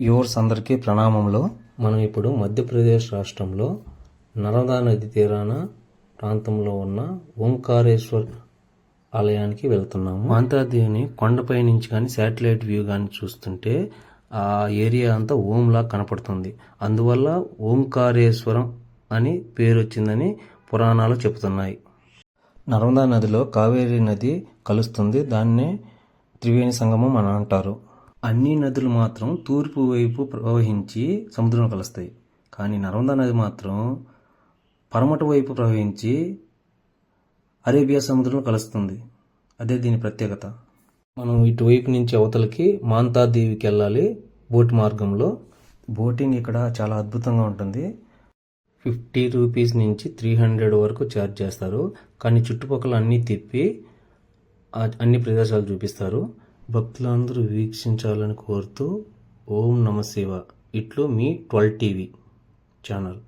Viewers అందరికీ ప్రణామములు. మనం ఇప్పుడు మధ్యప్రదేశ్ రాష్ట్రంలో నర్మదా నది తీరాన ప్రాంతంలో ఉన్న ఓంకారేశ్వర్ ఆలయానికి వెళ్తున్నాము. మాంతాదేవిని కొండపై నుంచి కానీ శాటిలైట్ వ్యూ కానీ చూస్తుంటే ఆ ఏరియా అంతా ఓంలా కనపడుతుంది. అందువల్ల ఓంకారేశ్వరం అని పేరు వచ్చిందని పురాణాలు చెబుతున్నాయి. నర్మదా నదిలో కావేరీ నది కలుస్తుంది. దాన్నే త్రివేణి సంగమం అని అంటారు. అన్ని నదులు మాత్రం తూర్పు వైపు ప్రవహించి సముద్రంలో కలుస్తాయి. కానీ నర్మదా నది మాత్రం పరమట వైపు ప్రవహించి అరేబియా సముద్రంలో కలుస్తుంది. అదే దీని ప్రత్యేకత. మనం ఇటువైపు నుంచి అవతలకి మాంతాదేవికి వెళ్ళాలి బోట్ మార్గంలో. బోటింగ్ ఇక్కడ చాలా అద్భుతంగా ఉంటుంది. ఫిఫ్టీ రూపీస్ నుంచి త్రీ హండ్రెడ్ వరకు ఛార్జ్ చేస్తారు. కానీ చుట్టుపక్కల అన్నీ తిప్పి అన్ని ప్రదేశాలు చూపిస్తారు. భక్తులందరూ వీక్షించాలని కోరుతూ ఓం నమ శివ. ఇట్లు మీ ట్వల్ టీవీ ఛానల్.